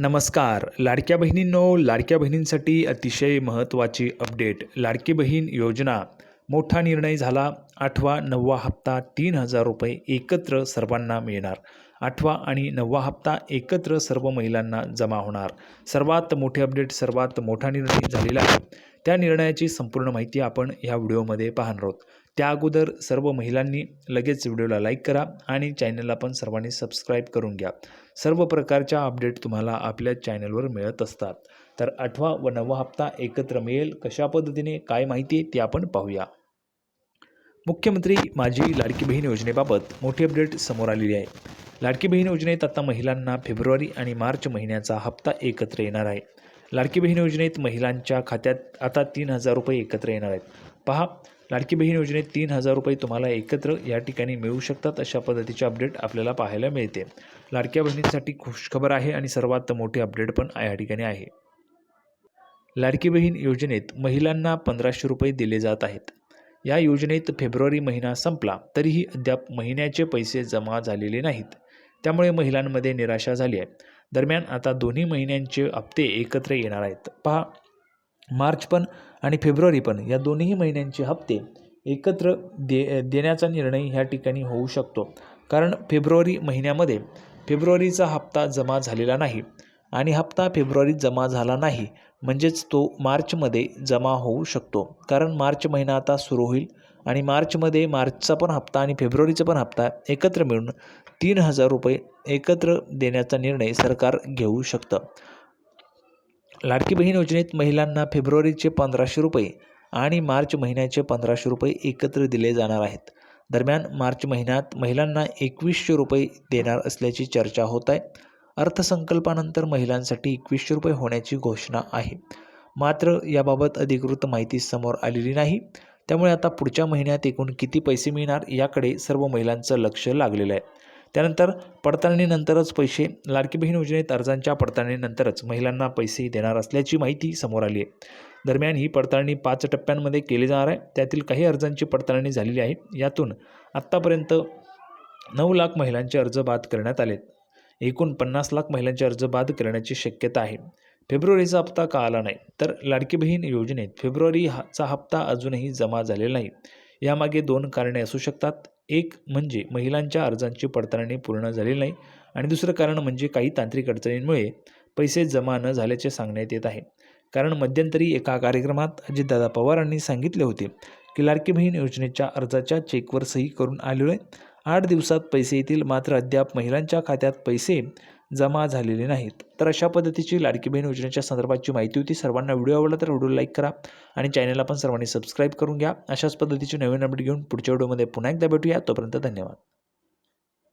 नमस्कार. लाडक्या बहिणींनो लाडक्या बहिणींसाठी अतिशय महत्त्वाची अपडेट. लाडकी बहीण योजना. मोठा निर्णय झाला. आठवा नववा हप्ता तीन हजार रुपये एकत्र सर्वांना मिळणार. आठवा आणि नववा हप्ता एकत्र सर्व महिलांना जमा होणार. सर्वात मोठे अपडेट सर्वात मोठा निर्णय झालेला आहे. त्या निर्णयाची संपूर्ण माहिती आपण ह्या व्हिडिओमध्ये पाहणार आहोत. त्या अगोदर सर्व महिलांनी लगेच व्हिडिओला लाईक करा आणि चॅनलला पण सर्वांनी सबस्क्राईब करून घ्या. सर्व प्रकारच्या अपडेट तुम्हाला आपल्या चॅनलवर मिळत असतात. तर आठवा व नववा हप्ता एकत्र मिळेल. कशा पद्धतीने काय माहिती ते आपण पाहूया. मुख्यमंत्री माझी लाडकी बहीण योजनेबाबत मोठी अपडेट समोर आलेली आहे. लाडकी बहीण योजनेत आता महिलांना फेब्रुवारी आणि मार्च महिन्याचा हप्ता एकत्र येणार आहे. लाडकी बहीण योजनेत महिलांच्या खात्यात आता तीन हजार रुपये एकत्र येणार आहेत. पहा लाडकी बहीण योजनेत तीन हजार रुपये तुम्हाला एकत्र या ठिकाणी मिळू शकतात अशा पद्धतीचे अपडेट आपल्याला पाहायला मिळते. लाडक्या बहिणींसाठी खुशखबर आहे आणि सर्वात मोठे अपडेट पण या ठिकाणी आहे. लाडकी बहीण योजनेत महिलांना पंधराशे रुपये दिले जात आहेत. या योजनेत फेब्रुवारी महिना संपला तरीही अद्याप महिन्याचे पैसे जमा झालेले नाहीत. त्यामुळे महिलांमध्ये निराशा झाली आहे. दरम्यान आता दोन्ही महिन्यांचे हप्ते एकत्र येणार आहेत. पहा मार्च पण आणि फेब्रुवारी पण या दोन्ही महिन्यांचे हप्ते एकत्र दे देण्याचा निर्णय ह्या ठिकाणी होऊ शकतो. कारण फेब्रुवारी महिन्यामध्ये फेब्रुवारीचा हप्ता जमा झालेला नाही आणि हप्ता फेब्रुवारीत जमा झाला नाही म्हणजेच तो मार्चमध्ये जमा होऊ शकतो. कारण मार्च महिना आता सुरू होईल आणि मार्चमध्ये मार्चचा पण हप्ता आणि फेब्रुवारीचा पण हप्ता एकत्र मिळून तीन हजार रुपये एकत्र देण्याचा निर्णय सरकार घेऊ शकतं. लाडकी बहीण योजनेत महिलांना फेब्रुवारीचे पंधराशे रुपये आणि मार्च महिन्याचे पंधराशे रुपये एकत्र दिले जाणार आहेत. दरम्यान मार्च महिन्यात महिलांना एकवीसशे रुपये देणार असल्याची चर्चा होत आहे. अर्थसंकल्पानंतर महिलांसाठी एकवीसशे रुपये होण्याची घोषणा आहे. मात्र याबाबत अधिकृत माहिती समोर आलेली नाही. त्यामुळे आता पुढच्या महिन्यात एकूण किती पैसे मिळणार याकडे सर्व महिलांचं लक्ष लागलेलं आहे. त्यानंतर पडताळणीनंतरच पैसे लाडकी बहीण योजनेत अर्जांच्या पडताळणीनंतरच महिलांना पैसे देणार असल्याची माहिती समोर आली आहे. दरम्यान ही पडताळणी पाच टप्प्यांमध्ये केली जाणार आहे. त्यातील काही अर्जांची पडताळणी झालेली आहे. यातून आत्तापर्यंत नऊ लाख महिलांचे अर्ज बाद करण्यात आलेत. एकूण पन्नास लाख महिलांचे अर्ज बाद करण्याची शक्यता आहे. फेब्रुवारीचा हप्ता का आला नाही? तर लाडकी बहीण योजनेत फेब्रुवारी हाचा हप्ता अजूनही जमा झालेला नाही. यामागे दोन कारणे असू शकतात. एक म्हणजे महिलांच्या अर्जांची पडताळणी पूर्ण झालेली नाही आणि दुसरं कारण म्हणजे काही तांत्रिक अडचणींमुळे पैसे जमा न झाल्याचे सांगण्यात येत आहे. कारण मध्यंतरी एका कार्यक्रमात अजितदादा पवारांनी सांगितले होते की लाडकी बहीण योजनेच्या अर्जाच्या चेकवर सही करून आलेलो आहे आठ दिवसात पैसे येतील मात्र अद्याप महिलांच्या खात्यात पैसे जमा झालेले नाहीत. तर अशा पद्धतीची लाडकी बहीण योजनेच्या संदर्भाची माहिती होती. सर्वांना व्हिडिओ आवडला तर व्हिडिओ लाईक करा आणि चॅनलला पण सर्वांनी सबस्क्राईब करून घ्या. अशाच पद्धतीचे नवीन अपडेट घेऊन पुढच्या व्हिडिओमध्ये पुन्हा एकदा भेटूया. तोपर्यंत धन्यवाद.